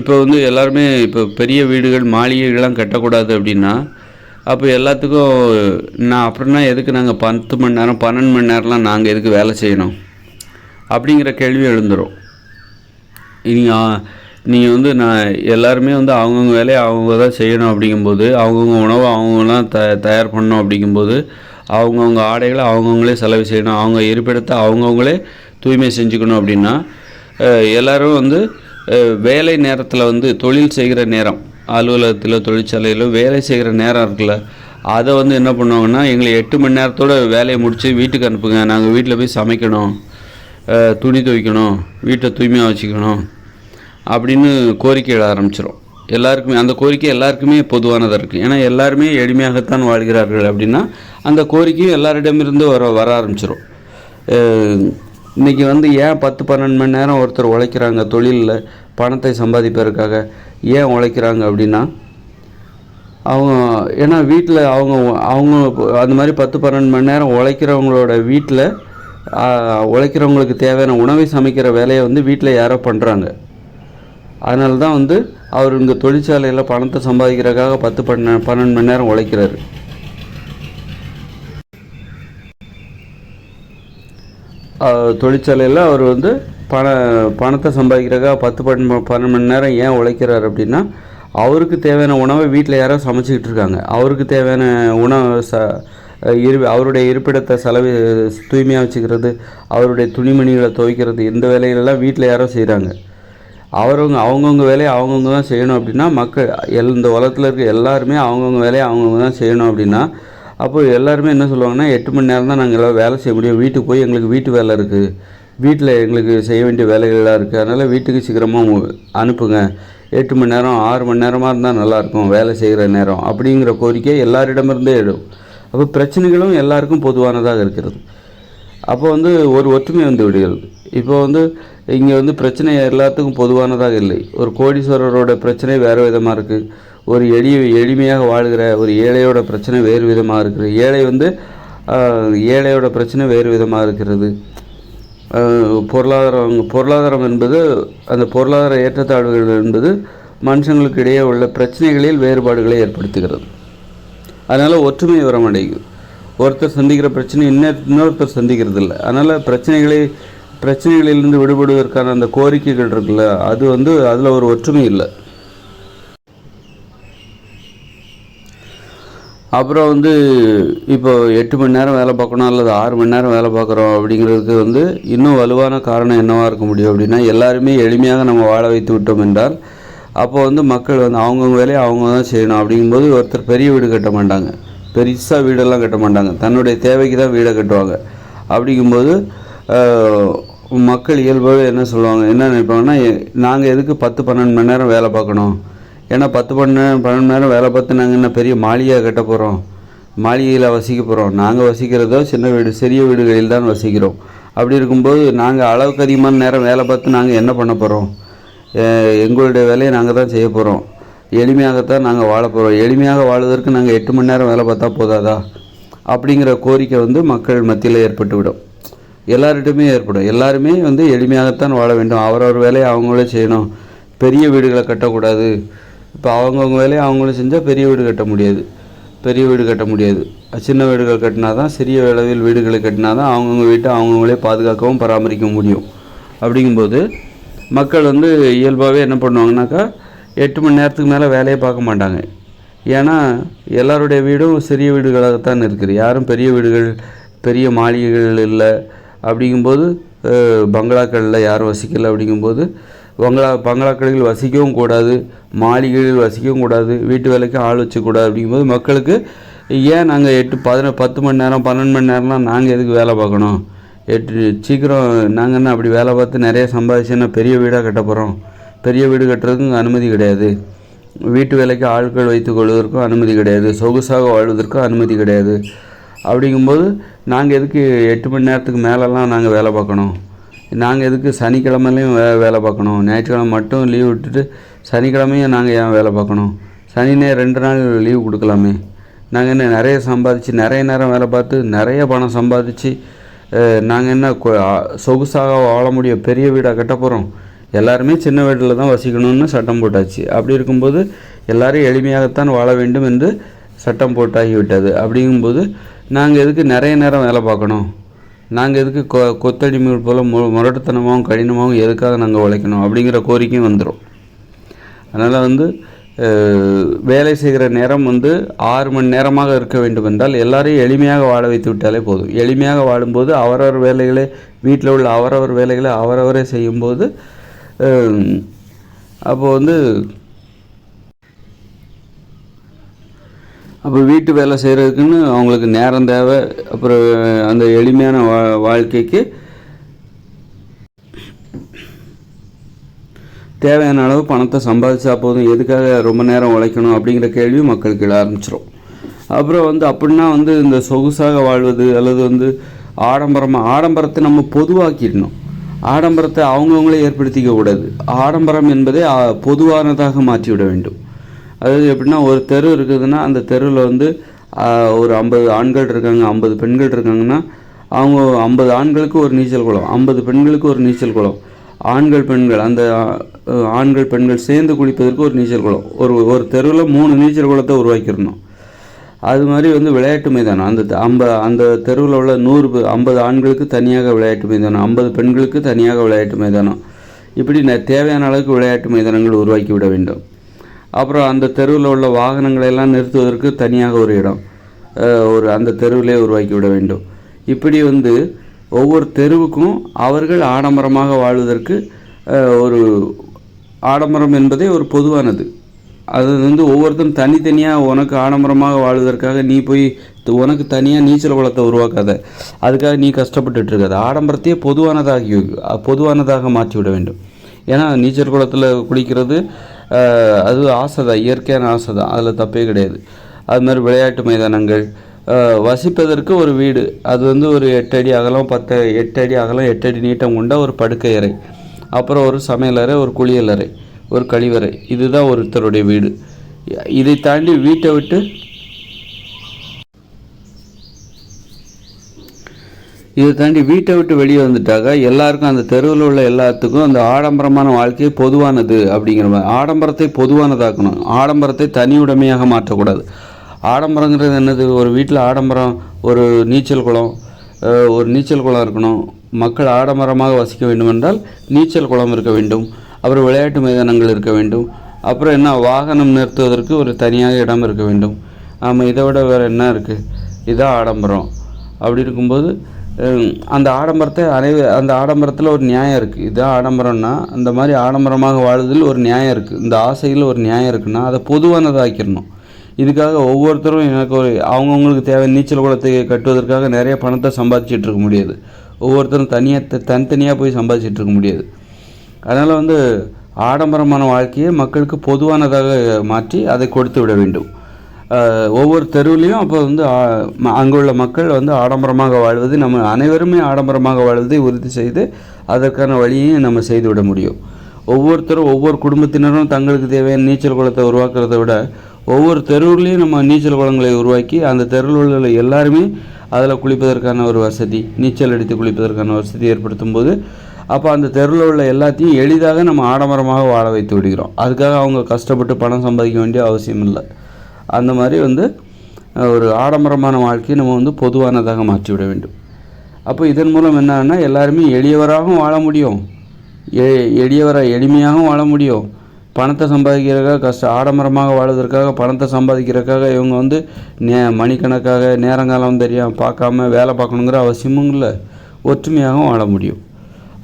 இப்போ வந்து எல்லாருமே இப்போ பெரிய வீடுகள் மாளிகைகள்லாம் கட்டக்கூடாது அப்படின்னா அப்போ எல்லாத்துக்கும் நான் அப்புறம்னா எதுக்கு நாங்கள் பத்து மணி நேரம் பன்னெண்டு மணி நேரம்லாம் நாங்கள் எதுக்கு வேலை செய்யணும்? அப்படிங்கிற கேள்வி எழுந்துரும். நீங்கள் நீங்கள் வந்து நான் எல்லாருமே வந்து அவங்கவுங்க வேலையை அவங்க தான் செய்யணும் அப்படிங்கும்போது அவங்கவுங்க உணவை அவங்களாம் த தயார் பண்ணணும் அப்படிங்கும்போது அவங்கவுங்க ஆடைகளை அவங்கவுங்களே செலவு செய்யணும். அவங்க இருப்பிடத்தை அவங்கவுங்களே தூய்மை செஞ்சுக்கணும் அப்படின்னா எல்லோரும் வந்து வேலை நேரத்தில் வந்து தொழில் செய்கிற நேரம் அலுவலகத்தில் தொழிற்சாலையிலோ வேலை செய்கிற நேரம் இருக்குல்ல அதை வந்து என்ன பண்ணுவாங்கன்னா எங்களை எட்டு மணி நேரத்தோட வேலையை முடித்து வீட்டுக்கு அனுப்புங்க. நாங்கள் வீட்டில் போய் சமைக்கணும் துணி துவைக்கணும் வீட்டை தூய்மையாக வச்சுக்கணும் அப்படின்னு கோரிக்கை எழ ஆரம்பிச்சிடும் எல்லாருக்குமே அந்த கோரிக்கை எல்லாருக்குமே பொதுவானதாக இருக்குது ஏன்னா எல்லாருமே எளிமையாகத்தான் வாழ்கிறார்கள் அப்படின்னா அந்த கோரிக்கையும் எல்லாரிடமிருந்து வர வர ஆரம்பிச்சிடும் இன்றைக்கி வந்து ஏன் பத்து பன்னெண்டு மணி நேரம் ஒருத்தர் உழைக்கிறாங்க தொழிலில் பணத்தை சம்பாதிப்பதற்காக? ஏன் உழைக்கிறாங்க அப்படின்னா அவங்க ஏன்னா வீட்டில் அவங்க அவங்க அந்த மாதிரி பத்து பன்னெண்டு மணி நேரம் உழைக்கிறவங்களோட வீட்டில் உழைக்கிறவங்களுக்கு தேவையான உணவை சமைக்கிற வேலையை வந்து வீட்டில் யாரோ பண்ணுறாங்க அதனால தான் வந்து அவர் இங்கே தொழிற்சாலையில் பணத்தை சம்பாதிக்கிறதுக்காக பத்து பன்ன பன்னெண்டு மணி நேரம் உழைக்கிறாரு. தொழிற்சாலையில் அவர் வந்து பண பணத்தை சம்பாதிக்கிறக்காக பத்து பன்னெண்டு பன்னெண்டு மணி நேரம் ஏன் உழைக்கிறார் அப்படின்னா அவருக்கு தேவையான உணவை வீட்டில் யாரோ சமைச்சிக்கிட்டு இருக்காங்க. அவருக்கு தேவையான உணவு ச இரு அவருடைய இருப்பிடத்தை செலவு தூய்மையாக வச்சுக்கிறது அவருடைய துணிமணிகளை துவைக்கிறது இந்த வேலைகளெல்லாம் வீட்டில் யாரோ செய்கிறாங்க அவரவங்க அவங்கவுங்க வேலையை அவங்கவுங்க தான் செய்யணும் அப்படின்னா மக்கள் எல் இந்த உலகத்தில் இருக்க எல்லாருமே அவங்கவுங்க வேலையை அவங்கவுங்க தான் செய்யணும் அப்படின்னா அப்போ எல்லாருமே என்ன சொல்லுவாங்கன்னா எட்டு மணி நேரம் தான் நாங்கள் எல்லாம் வேலை செய்ய முடியும். வீட்டுக்கு போய் எங்களுக்கு வீட்டு வேலை இருக்குது வீட்டில் எங்களுக்கு செய்ய வேண்டிய வேலைகள்லாம் இருக்குது அதனால் வீட்டுக்கு சீக்கிரமாக அனுப்புங்க. எட்டு மணி நேரம் ஆறு மணி நேரமாக இருந்தால் நல்லாயிருக்கும் வேலை செய்கிற நேரம் அப்படிங்கிற கோரிக்கை எல்லாரிடமிருந்தே எழும். அப்போ பிரச்சனைகளும் எல்லாருக்கும் பொதுவானதாக இருக்கிறது. அப்போ வந்து ஒரு ஒற்றுமை வந்து விடுகிறது இப்போ வந்து இங்கே வந்து பிரச்சனை எல்லாத்துக்கும் பொதுவானதாக இல்லை. ஒரு கோடீஸ்வரரோட பிரச்சனை வேறு விதமாக இருக்குது ஒரு எளிய எளிமையாக வாழ்கிற ஒரு ஏழையோட பிரச்சனை வேறு விதமாக இருக்கிறது ஏழை வந்து ஏழையோட பிரச்சனை வேறு விதமாக இருக்கிறது. பொருளாதாரம் பொருளாதாரம் என்பது அந்த பொருளாதார ஏற்றத்தாழ்வுகள் என்பது மனுஷங்களுக்கு இடையே உள்ள பிரச்சனைகளில் வேறுபாடுகளை ஏற்படுத்துகிறது. அதனால் ஒற்றுமை வரமடையும் ஒருத்தர் சந்திக்கிற பிரச்சனை இன்னொரு இன்னொருத்தர் சந்திக்கிறது இல்லை அதனால் பிரச்சனைகளை பிரச்சனைகளிலிருந்து விடுபடுவதற்கான அந்த கோரிக்கைகள் இருக்குல்ல அது வந்து அதில் ஒரு ஒற்றுமை இல்லை. அப்புறம் வந்து இப்போ எட்டு மணி நேரம் வேலை பார்க்கணும் அல்லது ஆறு மணி நேரம் வேலை பார்க்குறோம் அப்படிங்கிறதுக்கு வந்து இன்னும் வலுவான காரணம் என்னவாக இருக்க முடியும் அப்படின்னா எல்லாருமே எளிமையாக நம்ம வாழ வைத்து விட்டோம் என்றால் அப்போ வந்து மக்கள் வந்து அவங்கவுங்க வேலையை அவங்க தான் செய்யணும் அப்படிங்கும்போது ஒருத்தர் பெரிய வீடு கட்ட மாட்டாங்க. பெருசாக வீடெல்லாம் கட்ட மாட்டாங்க. தன்னுடைய தேவைக்கு தான் வீடை கட்டுவாங்க. அப்படிங்கும்போது மக்கள் இயல்பாகவே என்ன சொல்லுவாங்க? என்ன நினைப்பாங்கன்னா நாங்கள் எதுக்கு பத்து பன்னெண்டு மணி நேரம் வேலை பார்க்கணும்? ஏன்னா பத்து பன்னெண்டு பன்னெண்டு நேரம் வேலை பார்த்து நாங்கள் என்ன பெரிய மாளிகையாக கட்ட போகிறோம் மாளிகையில் வசிக்க போகிறோம் நாங்கள் வசிக்கிறதோ சின்ன வீடு சிறிய வீடுகளில் தான் வசிக்கிறோம். அப்படி இருக்கும்போது நாங்கள் அளவுக்கு அதிகமான நேரம் வேலை பார்த்து நாங்கள் என்ன பண்ண போகிறோம் எங்களுடைய வேலையை நாங்கள் தான் செய்ய போகிறோம் எளிமையாகத்தான் நாங்கள் வாழ போகிறோம் எளிமையாக வாழ்வதற்கு நாங்கள் எட்டு மணி நேரம் வேலை பார்த்தா போதாதா? அப்படிங்கிற கோரிக்கை வந்து மக்கள் மத்தியில் ஏற்பட்டுவிடும். எல்லார்கிட்டையுமே ஏற்படும். எல்லாருமே வந்து எளிமையாகத்தான் வாழ வேண்டும். அவரவர் வேலையை அவங்களே செய்யணும். பெரிய வீடுகளை கட்டக்கூடாது. இப்போ அவங்கவுங்க வேலையை அவங்களும் செஞ்சால் பெரிய வீடு கட்ட முடியாது. பெரிய வீடு கட்ட முடியாது. சின்ன வீடுகள் கட்டினா தான் சிறிய அளவில் வீடுகளை கட்டினா தான் அவங்கவுங்க வீட்டை அவங்கவுங்களே பாதுகாக்கவும் பராமரிக்க முடியும். அப்படிங்கும்போது மக்கள் வந்து இயல்பாகவே என்ன பண்ணுவாங்கனாக்கா எட்டு மணி நேரத்துக்கு மேலே வேலையை பார்க்க மாட்டாங்க. ஏன்னா எல்லாருடைய வீடும் சிறிய வீடுகளாகத்தான் இருக்குது. யாரும் பெரிய வீடுகள் பெரிய மாளிகைகள் இல்லை. அப்படிங்கும்போது பங்களாக்களில் யாரும் வசிக்கலை. அப்படிங்கும்போது பங்களா பங்களாக்களில் வசிக்கவும் கூடாது மாளிகைகளில் வசிக்கவும் கூடாது வீட்டு வேலைக்கு ஆள் வச்சக்கூடாது அப்படிங்கும்போது மக்களுக்கு ஏன் நாங்கள் எட்டு பதின பத்து மணி நேரம் பன்னெண்டு மணி நேரம்லாம் நாங்கள் எதுக்கு வேலை பார்க்கணும்? எட்டு சீக்கிரம் நாங்கள் என்ன அப்படி வேலை பார்த்து நிறைய சம்பாதிச்சுன்னா பெரிய வீடாக கட்ட போகிறோம் பெரிய வீடு கட்டுறதுக்கும் அனுமதி கிடையாது. வீட்டு வேலைக்கு ஆட்கள் வைத்துக் கொள்வதற்கும் அனுமதி கிடையாது. சொகுசாக வாழ்வதற்கும் அனுமதி கிடையாது. அப்படிங்கும்போது நாங்கள் எதுக்கு எட்டு மணி நேரத்துக்கு மேலெல்லாம் நாங்கள் வேலை பார்க்கணும்? நாங்கள் எதுக்கு சனிக்கிழமையிலையும் வே வேலை பார்க்கணும். ஞாயிற்றுக்கிழமை மட்டும் லீவ் விட்டுட்டு சனிக்கிழமையும் நாங்கள் ஏன் வேலை பார்க்கணும்? சனி ரெண்டு நாள் லீவ் கொடுக்கலாமே. நாங்கள் என்ன நிறைய சம்பாதிச்சு நிறைய நேரம் வேலை பார்த்து நிறைய பணம் சம்பாதிச்சு நாங்கள் என்ன சொகுசாக வாழ முடியும் பெரிய வீடாக கட்ட போகிறோம் எல்லாருமே சின்ன வீட்டில் தான் வசிக்கணும்னு சட்டம் போட்டாச்சு. அப்படி இருக்கும்போது எல்லோரும் எளிமையாகத்தான் வாழ வேண்டும் என்று சட்டம் போட்டாகிவிட்டது அப்படிங்கும்போது நாங்கள் எதுக்கு நிறைய நேரம் வேலை பார்க்கணும்? நாங்கள் எதுக்கு கொ கொத்தடிமைகள் போல் மு முரட்டுத்தனமாகவும் கடினமாகவும் எதுக்காக நாங்கள் உழைக்கணும்? அப்படிங்கிற கோரிக்கையும் வந்துடும் அதனால் வந்து வேலை செய்கிற நேரம் வந்து ஆறு மணி நேரமாக இருக்க வேண்டும் என்றால் எல்லாரையும் எளிமையாக வாழ வைத்து விட்டாலே போதும். எளிமையாக வாழும்போது அவரவர் வேலைகளை வீட்டில் உள்ள அவரவர் வேலைகளை அவரவரே செய்யும்போது அப்போது வந்து அப்போ வீட்டு வேலை செய்கிறதுக்குன்னு அவங்களுக்கு நேரம் தேவை. அப்புறம் அந்த எளிமையான வா வாழ்க்கைக்கு தேவையான அளவு பணத்தை சம்பாதிச்சா போதும். எதுக்காக ரொம்ப நேரம் உழைக்கணும் அப்படிங்கிற கேள்வி மக்களுக்கு எழ ஆரம்பிச்சிடும் அப்புறம் வந்து அப்படின்னா வந்து இந்த சொகுசாக வாழ்வது அல்லது வந்து ஆடம்பரமாக ஆடம்பரத்தை நம்ம பொதுவாக்கிடணும். ஆடம்பரத்தை அவங்கவுங்களே ஏற்படுத்திக்க கூடாது. ஆடம்பரம் என்பதை பொதுவானதாக மாற்றிவிட வேண்டும். அதாவது எப்படின்னா ஒரு தெரு இருக்குதுன்னா அந்த தெருவில் வந்து ஒரு ஐம்பது ஆண்கள் இருக்காங்க ஐம்பது பெண்கள் இருக்காங்கன்னா அவங்க ஐம்பது ஆண்களுக்கு ஒரு நீச்சல் குளம் ஐம்பது பெண்களுக்கு ஒரு நீச்சல் குளம். ஆண்கள் பெண்கள் அந்த ஆண்கள் பெண்கள் சேர்ந்து குளிப்பதற்கு ஒரு நீச்சல் குளம். ஒரு ஒரு தெருவில் மூணு நீச்சல் குளத்தை உருவாக்கிடணும். அது மாதிரி வந்து விளையாட்டு மைதானம். அந்த ஐம்ப அந்த தெருவில் உள்ள நூறு ஐம்பது ஆண்களுக்கு தனியாக விளையாட்டு மைதானம் ஐம்பது பெண்களுக்கு தனியாக விளையாட்டு மைதானம். இப்படி தேவையான அளவுக்கு விளையாட்டு மைதானங்கள் உருவாக்கி விட வேண்டும். அப்புறம் அந்த தெருவில் உள்ள வாகனங்களை எல்லாம் நிறுத்துவதற்கு தனியாக ஒரு இடம் ஒரு அந்த தெருவிலே உருவாக்கி விட வேண்டும். இப்படி வந்து ஒவ்வொரு தெருவுக்கும் அவர்கள் ஆடம்பரமாக வாழ்வதற்கு ஒரு ஆடம்பரம் என்பதே ஒரு பொதுவானது. அது வந்து ஒவ்வொருத்தரும் தனித்தனியாக உனக்கு ஆடம்பரமாக வாழ்வதற்காக நீ போய் உனக்கு தனியாக நீச்சல் குளத்தை உருவாக்காத அதுக்காக நீ கஷ்டப்பட்டுட்டு இருக்காது ஆடம்பரத்தையே பொதுவானதாகி பொதுவானதாக மாற்றி விட வேண்டும். ஏன்னா நீச்சல் குளத்தில் குளிக்கிறது அது ஆசை தான் இயற்கையான ஆசை தான் அதில் தப்பே கிடையாது. அது மாதிரி விளையாட்டு மைதானங்கள் வசிப்பதற்கு ஒரு வீடு அது வந்து ஒரு எட்டு அடி அகலம் பத்து எட்டு அடி அகலம் எட்டு அடி நீட்டம் கொண்ட ஒரு படுக்கை அறை. அப்புறம் ஒரு சமையலறை ஒரு குளியலறை ஒரு கழிவறை. இதுதான் ஒருத்தருடைய வீடு. இதை தாண்டி வீட்டை விட்டு இதை தாண்டி வீட்டை விட்டு வெளியே வந்துட்டாக்க எல்லாருக்கும் அந்த தெருவில் உள்ள எல்லாத்துக்கும் அந்த ஆடம்பரமான வாழ்க்கையே பொதுவானது அப்படிங்கிற மாதிரி. ஆடம்பரத்தை பொதுவானதாக்கணும். ஆடம்பரத்தை தனியுடைமையாக மாற்றக்கூடாது. ஆடம்பரங்கிறது என்னது? ஒரு வீட்டில் ஆடம்பரம் ஒரு நீச்சல் குளம் ஒரு நீச்சல் குளம் இருக்கணும். மக்கள் ஆடம்பரமாக வசிக்க வேண்டுமென்றால் நீச்சல் குளம் இருக்க வேண்டும். அப்புறம் விளையாட்டு மைதானங்கள் இருக்க வேண்டும். அப்புறம் என்ன? வாகனம் நிறுத்துவதற்கு ஒரு தனியாக இடம் இருக்க வேண்டும். ஆமாம் இதை விட வேறு என்ன இருக்குது இதான் ஆடம்பரம். அப்படி இருக்கும்போது அந்த ஆடம்பரத்தை அனைவ அந்த ஆடம்பரத்தில் ஒரு நியாயம் இருக்குது இதுதான் ஆடம்பரம்னா அந்த மாதிரி ஆடம்பரமாக வாழுதில் ஒரு நியாயம் இருக்குது இந்த ஆசையில் ஒரு நியாயம் இருக்குன்னா அதை பொதுவானதாக்கிடணும் இதுக்காக ஒவ்வொருத்தரும் எனக்கு ஒரு அவங்கவுங்களுக்கு தேவை நீச்சல் குளத்தை கட்டுவதற்காக நிறைய பணத்தை சம்பாதிச்சிட்டு இருக்க முடியாது. ஒவ்வொருத்தரும் தனியாக தனித்தனியாக போய் சம்பாதிச்சிட்டு இருக்க முடியாது. அதனால் வந்து ஆடம்பரமான வாழ்க்கையை மக்களுக்கு பொதுவானதாக மாற்றி அதை கொடுத்து விட வேண்டும். ஒவ்வொரு தெருவிலையும் அப்போ வந்து அங்குள்ள மக்கள் வந்து ஆடம்பரமாக வாழ்வது நம்ம அனைவருமே ஆடம்பரமாக வாழ்வதை உறுதி செய்து அதற்கான வழியையும் நம்ம செய்து விட முடியும். ஒவ்வொருத்தரும் ஒவ்வொரு குடும்பத்தினரும் தங்களுக்கு தேவையான நீச்சல் குளத்தை உருவாக்குறதை விட ஒவ்வொரு தெருவுலையும் நம்ம நீச்சல் குளங்களை உருவாக்கி அந்த தெருவில் உள்ள எல்லாருமே அதில் குளிப்பதற்கான ஒரு வசதி நீச்சல் அடித்து குளிப்பதற்கான வசதி ஏற்படுத்தும் போது அப்போ அந்த தெருவில் உள்ள எல்லாத்தையும் எளிதாக நம்ம ஆடம்பரமாக வாழ வைத்து விடுகிறோம். அதுக்காக அவங்க கஷ்டப்பட்டு பணம் சம்பாதிக்க வேண்டிய அவசியம் இல்லை. அந்த மாதிரி வந்து ஒரு ஆடம்பரமான வாழ்க்கையை நம்ம வந்து பொதுவானதாக மாற்றிவிட வேண்டும். அப்போ இதன் மூலம் என்னன்னா எல்லாருமே எளியவராகவும் வாழ முடியும். எ எளியவராக எளிமையாகவும் வாழ முடியும். பணத்தை சம்பாதிக்கிறதுக்காக கஷ்ட ஆடம்பரமாக வாழ்வதற்காக பணத்தை சம்பாதிக்கிறதுக்காக இவங்க வந்து நே மணிக்கணக்காக நேரங்காலம் தெரியாமல் பார்க்காம வேலை பார்க்கணுங்கிற அவசியமும் இல்லை. ஒற்றுமையாகவும் வாழ முடியும்.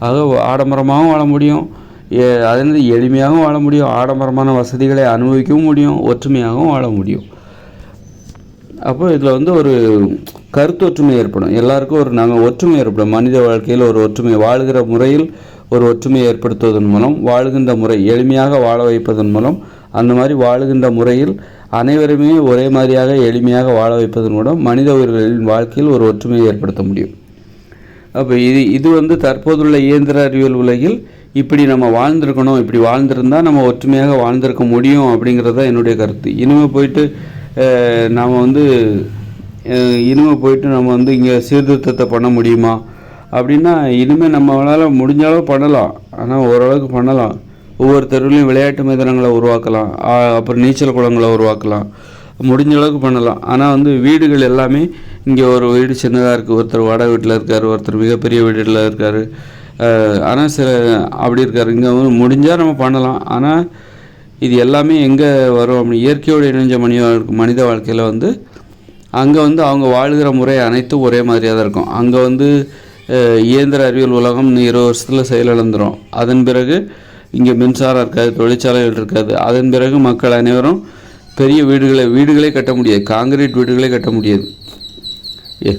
ஆக ஆடம்பரமாகவும் வாழ முடியும். எ- எளிமையாகவும் வாழ முடியும் ஆடம்பரமான வசதிகளை அனுபவிக்கவும் முடியும் ஒற்றுமையாகவும் வாழ முடியும். அப்போ இதில் வந்து ஒரு கருத்து ஒற்றுமை ஏற்படும். எல்லாருக்கும் ஒரு நாங்கள் ஒற்றுமை ஏற்படும். மனித வாழ்க்கையில் ஒரு ஒற்றுமை வாழ்கிற முறையில் ஒரு ஒற்றுமையை ஏற்படுத்துவதன் மூலம் வாழ்கின்ற முறை எளிமையாக வாழ வைப்பதன் மூலம் அந்த மாதிரி வாழுகின்ற முறையில் அனைவருமே ஒரே மாதிரியாக எளிமையாக வாழ வைப்பதன் மூலம் மனித உயிர்களின் வாழ்க்கையில் ஒரு ஒற்றுமையை ஏற்படுத்த முடியும். அப்போ இது இது வந்து தற்போதுள்ள இயந்திர அறிவியல் உலகில் இப்படி நம்ம வாழ்ந்திருக்கணும் இப்படி வாழ்ந்திருந்தால் நம்ம ஒற்றுமையாக வாழ்ந்திருக்க முடியும் அப்படிங்கிறது தான் என்னுடைய கருத்து. இனிமேல் போயிட்டு நாம் வந்து இனிமேல் போயிட்டு நம்ம வந்து இங்கே சீர்திருத்தத்தை பண்ண முடியுமா? அப்படின்னா இனிமேல் நம்மளால் முடிஞ்ச அளவு பண்ணலாம். ஆனால் ஓரளவுக்கு பண்ணலாம். ஒவ்வொரு தெருவிலையும் விளையாட்டு மைதானங்களை உருவாக்கலாம். அப்புறம் நீச்சல் குளங்களை உருவாக்கலாம். முடிஞ்ச அளவுக்கு பண்ணலாம். ஆனால் வந்து வீடுகள் எல்லாமே இங்கே ஒரு வீடு சின்னதாக இருக்குது ஒருத்தர் வாடகை வீட்டில் இருக்கார் ஒருத்தர் மிகப்பெரிய வீட்டில் இருக்கார். ஆனால் சில அப்படி இருக்கார். இங்கே வந்து முடிஞ்சால் நம்ம பண்ணலாம். ஆனால் இது எல்லாமே எங்கே வரும் அப்படின்னு இயற்கையோடு இணைஞ்ச மனித மனித வாழ்க்கையில் வந்து அங்கே வந்து அவங்க வாழ்கிற முறை அனைத்தும் ஒரே மாதிரியாக தான் இருக்கும். அங்கே வந்து இயந்திர அறிவியல் உலகம் இருபது வருஷத்தில் செயலிழந்துடும் அதன் பிறகு இங்கே மின்சாரம் இருக்காது தொழிற்சாலைகள் இருக்காது. அதன் பிறகு மக்கள் அனைவரும் பெரிய வீடுகளை வீடுகளே கட்ட முடியாது. காங்கிரீட் வீடுகளே கட்ட முடியாது. ஏ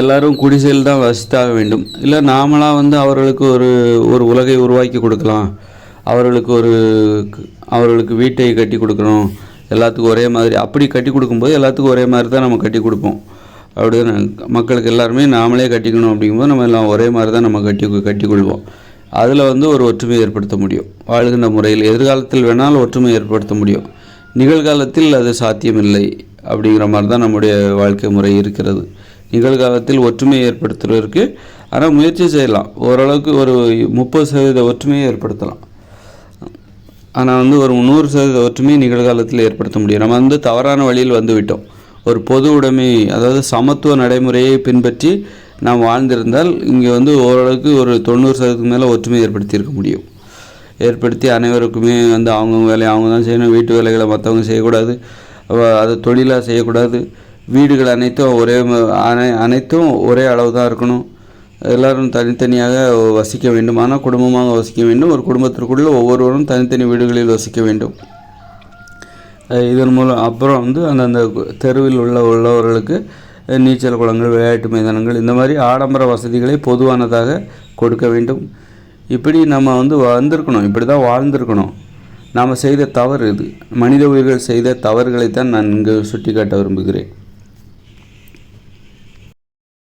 எல்லாரும் குடிசையில் தான் வசித்தாக வேண்டும். இல்லை நாமளாக வந்து அவர்களுக்கு ஒரு ஒரு உலகை உருவாக்கி கொடுக்கலாம். அவர்களுக்கு ஒரு அவர்களுக்கு வீட்டை கட்டி கொடுக்கணும். எல்லாத்துக்கும் ஒரே மாதிரி. அப்படி கட்டி கொடுக்கும்போது எல்லாத்துக்கும் ஒரே மாதிரி தான் நம்ம கட்டி கொடுப்போம். அப்படி மக்களுக்கு எல்லாருமே நாமளே கட்டிக்கணும் அப்படிங்கும்போது நம்ம எல்லாம் ஒரே மாதிரி தான் நம்ம கட்டி கட்டிக்கொள்வோம் அதில் வந்து ஒரு ஒற்றுமை ஏற்படுத்த முடியும். வாழ்கின்ற முறையில் எதிர்காலத்தில் வேணாலும் ஒற்றுமை ஏற்படுத்த முடியும். நிகழ்காலத்தில் அது சாத்தியமில்லை அப்படிங்கிற மாதிரி தான் நம்முடைய வாழ்க்கை முறை இருக்கிறது. நிகழ்காலத்தில் ஒற்றுமையை ஏற்படுத்துவதற்கு ஆனால் முயற்சி செய்யலாம். ஓரளவுக்கு ஒரு முப்பது சதவீத ஒற்றுமையை ஏற்படுத்தலாம். ஆனால் வந்து ஒரு நூறு சதவீத ஒற்றுமையை நிகழ்காலத்தில் ஏற்படுத்த முடியும். நம்ம வந்து தவறான வழியில் வந்துவிட்டோம். ஒரு பொது உடைமை அதாவது சமத்துவ நடைமுறையை பின்பற்றி நாம் வாழ்ந்திருந்தால் இங்கே வந்து ஓரளவுக்கு ஒரு தொண்ணூறு சதவீதத்துக்கு மேலே ஒற்றுமை ஏற்படுத்தியிருக்க முடியும். ஏற்படுத்தி அனைவருக்குமே வந்து அவங்கவுங்க வேலையை அவங்க தான் செய்யணும். வீட்டு வேலைகளை மற்றவங்க செய்யக்கூடாது. அதை தொழிலாக செய்யக்கூடாது. வீடுகள் அனைத்தும் ஒரே அனை அனைத்தும் ஒரே அளவு தான் இருக்கணும். எல்லோரும் தனித்தனியாக வசிக்க வேண்டும். ஆனால் குடும்பமாக வசிக்க வேண்டும். ஒரு குடும்பத்திற்குள்ள ஒவ்வொருவரும் தனித்தனி வீடுகளில் வசிக்க வேண்டும். இதன் மூலம் அப்புறம் வந்து அந்தந்த தெருவில் உள்ள உள்ளவர்களுக்கு நீச்சல் குளங்கள் விளையாட்டு மைதானங்கள் இந்த மாதிரி ஆடம்பர வசதிகளை பொதுவானதாக கொடுக்க வேண்டும். இப்படி நம்ம வந்து வந்திருக்கணும். இப்படி தான் வாழ்ந்திருக்கணும். நாம் செய்த தவறு இது. மனித உயிர்கள் செய்த தவறுகளை தான் நான் இங்கு சுட்டிக்காட்ட விரும்புகிறேன்.